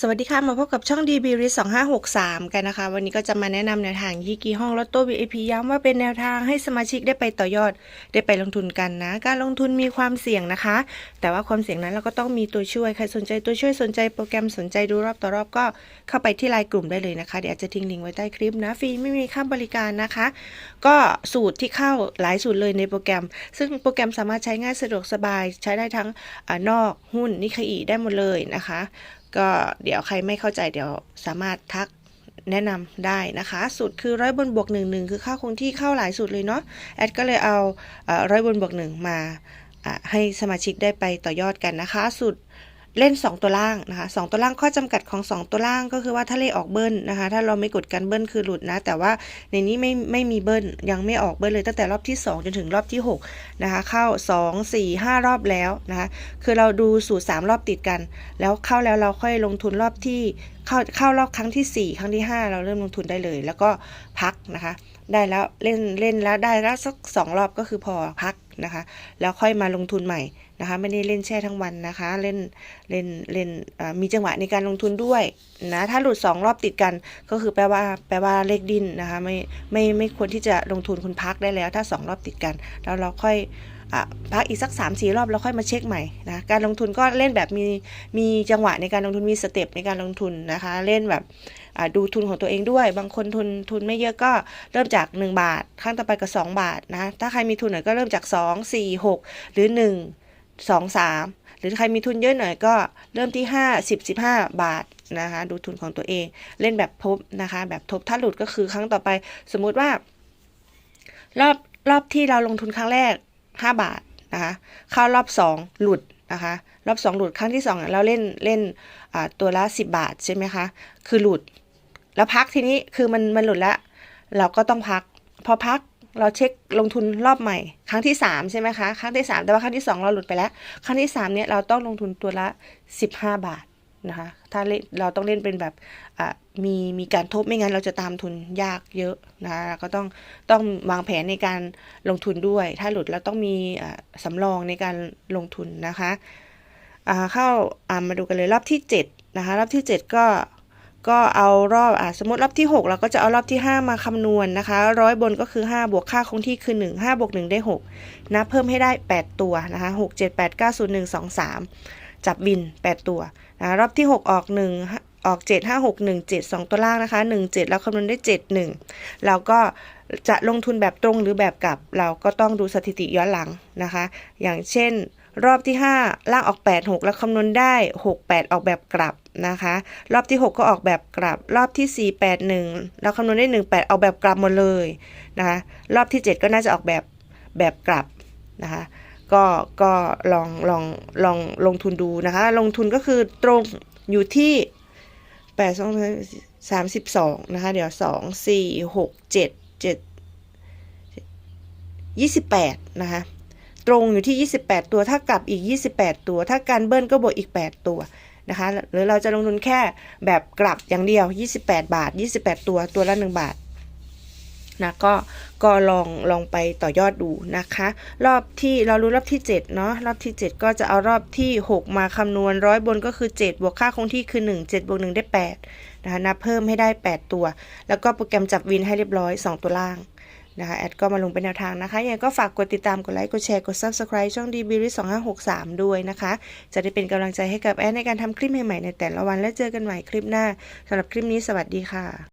สวัสดีค่ะ มาพบกับช่อง DB r i 2563 กันนะคะ วันนี้ก็จะมาแนะนำแนวทางยี่กีห้องลอตโต้ VIP ย้ำว่าเป็นแนวทางให้สมาชิกได้ไปต่อยอด ได้ไปลงทุนกันนะ การลงทุนมีความเสี่ยงนะคะ แต่ว่าความเสี่ยงนั้นเราก็ต้องมีตัวช่วย ใครสนใจตัวช่วยสนใจโปรแกรมสนใจดูรอบต่อรอบก็เข้าไปที่ไลน์กลุ่มได้เลยนะคะ เดี๋ยวอาจจะทิ้งลิงก์ไว้ใต้คลิปนะ ฟรีไม่มีค่าบริการนะคะ ก็สูตรที่เข้าหลายสูตรเลยในโปรแกรม ซึ่งโปรแกรมสามารถใช้ง่ายสะดวกสบาย ใช้ได้ทั้งอนอกหุ้นนิเคอีได้หมดเลยนะคะ ก็เดี๋ยวใครไม่เข้าใจเดี๋ยวสามารถทักแนะนำได้นะคะ สูตรคือร้อยบนบวกหนึ่งหนึ่งคือค่าคงที่เข้าหลายสูตรเลยเนาะแอดก็เลยเอาร้อยบนบวกหนึ่งมาให้สมาชิกได้ไปต่อยอดกันนะคะ สูตร เล่น 2 ตัวล่างนะคะสองตัวล่างข้อจำกัดของ 2 ตัวล่างก็คือว่าถ้าเลขออกเบิ้ลนะคะ ถ้าเราไม่กดกันเบิ้ลคือหลุดนะ แต่ว่าในนี้ไม่ไม่มีเบิ้ลยังไม่ออกเบิ้ลเลยตั้งแต่รอบที่ 2 จนถึงรอบที่6นะคะเข้า 2 4 5 รอบแล้วนะคะคือเราดูสูตร3รอบติดกัน แล้วเข้าแล้วเราค่อยลงทุนรอบที่เข้าเข้ารอบครั้งที่ 4 ครั้งที่ 5 เราเริ่มลงทุนได้เลย แล้วก็พักนะคะ ได้แล้วเล่นเล่นแล้วได้แล้วสักสองรอบก็คือพอพัก นะคะ แล้วค่อยมาลงทุนใหม่นะคะ ไม่ได้เล่นแช่ทั้งวันนะคะ เล่นเล่นเล่นมีจังหวะในการลงทุนด้วยนะถ้าหลุด 2 รอบติดกันก็คือแปลว่าแปลว่าเลขดินนะคะไม่ไม่ไม่ควรที่จะลงทุนคุณพักได้แล้ว ถ้า 2 รอบติดกัน แล้วเราค่อย พักอีกสัก 3 4 รอบแล้วค่อยมาเช็คใหม่นะการลงทุนก็เล่นแบบมีมีจังหวะในการลงทุนมีสเต็ปในการลงทุนนะคะ เล่นแบบดูทุนของตัวเองด้วย บางคนทุนทุนไม่เยอะก็เริ่มจาก 1 บาทครั้งต่อไปก็2บาทนะถ้าใครมีทุนหน่อยก็เริ่มจาก 2 4 6 หรือ 1 2 3 หรือใครมีทุนเยอะหน่อยก็เริ่มที่ 5 10 15 บาทนะคะดูทุนของตัวเองเล่นแบบทบนะคะแบบทบถ้าหลุดก็คือครั้งต่อไป สมมุติว่า รอบรอบที่เราลงทุนครั้งแรก 5 บาทนะคะเข้ารอบ 2 หลุดนะคะรอบ2หลุดครั้งที่2เนี่ยเราเล่นเล่นตัวละ 10 บาทใช่ไหมคะคือหลุด แล้วพักทีนี้คือมันมันหลุดแล้วเราก็ต้องพัก พอพักเราเช็คลงทุนรอบใหม่ ครั้งที่ 3 ใช่ไหมคะ ครั้งที่ 3 แต่ว่าครั้งที่ 2 เราหลุดไปแล้ว ครั้งที่ 3 เนี่ยเราต้องลงทุนตัวละ 15 บาท นะคะ ถ้าเล่นเราต้องเล่นเป็นแบบมีมีการทบไม่งั้นเราจะตามทุนยากเยอะนะคะก็ต้องต้องวางแผนในการลงทุนด้วย ถ้าหลุดเราต้องมีสำรองในการลงทุนนะคะเข้าามาดูกันเลยรอบที่7นะคะรอบที่ 7 ก็ก็เอารอบอสมมติรอบที่ 6 เราก็จะเอารอบที่ 5 มาคำนวณนะคะร้อยบนก็คือ 5 บวกค่าคงที่คือ 1 5บวก1ได้6นับเพิ่มให้ได้ 8 ตัวนะคะ6 7 8 9 0 1 2 3 จับบิน 8 ตัวนะรอบที่ 6 ออก 1 ออก 7 5 6 1 7 2 ตัวล่างนะคะ 1 7 แล้วคำนวณได้ 7 1เราก็จะลงทุนแบบตรงหรือแบบกลับ เราก็ต้องดูสถิติย้อนหลังนะคะ อย่างเช่นรอบที่ 5 ล่างออก 8 6 แล้วคำนวณได้ 6 8 ออกแบบกลับนะคะ รอบที่ 6 ก็ออกแบบกลับ รอบที่ 4 8 1 แล้วคำนวณได้ 1 8 ออกแบบกลับหมดเลยนะคะ รอบที่ 7 ก็น่าจะออกแบบแบบกลับนะคะ ก็ก็ลองลองลองลงทุนดูนะคะ ลงทุนก็คือตรงอยู่ที่แปดสองสามสิบสองนะคะ เดี๋ยวสองสี่หกเจ็ดเจ็ดยี่สิบแปดนะคะ ตรงอยู่ที่ 28 ตัว ถ้ากลับอีก 28 ตัว ถ้าการเบิ้ลก็บวกอีก 8 ตัวนะคะ หรือเราจะลงทุนแค่แบบกลับอย่างเดียว 28 บาท 28 ตัว ตัวละ 1 บาท นะก็ก็ลองลองไปต่อยอดดูนะคะ รอบที่เรารู้รอบที่7เนาะรอบที่ 7 ก็จะเอารอบที่ 6 มาคำนวณร้อยบนก็คือ 7 บวกค่าคงที่คือ 1 7บวก1ได้8นะคะนับเพิ่มให้ได้ 8 ตัว แล้วก็โปรแกรมจับวินให้เรียบร้อย 2 ตัวล่างนะคะแอดก็มาลงเป็นแนวทางนะคะยังไงก็ฝากกดติดตาม กดไลค์ กดแชร์ กด Subscribe ช่อง d b r i 2563ด้วยนะคะ จะได้เป็นกำลังใจให้กับแอดในการทำคลิปใหม่ๆในแต่ละวันและเจอกันใหม่คลิปหน้าสำหรับคลิปนี้สวัสดีค่ะ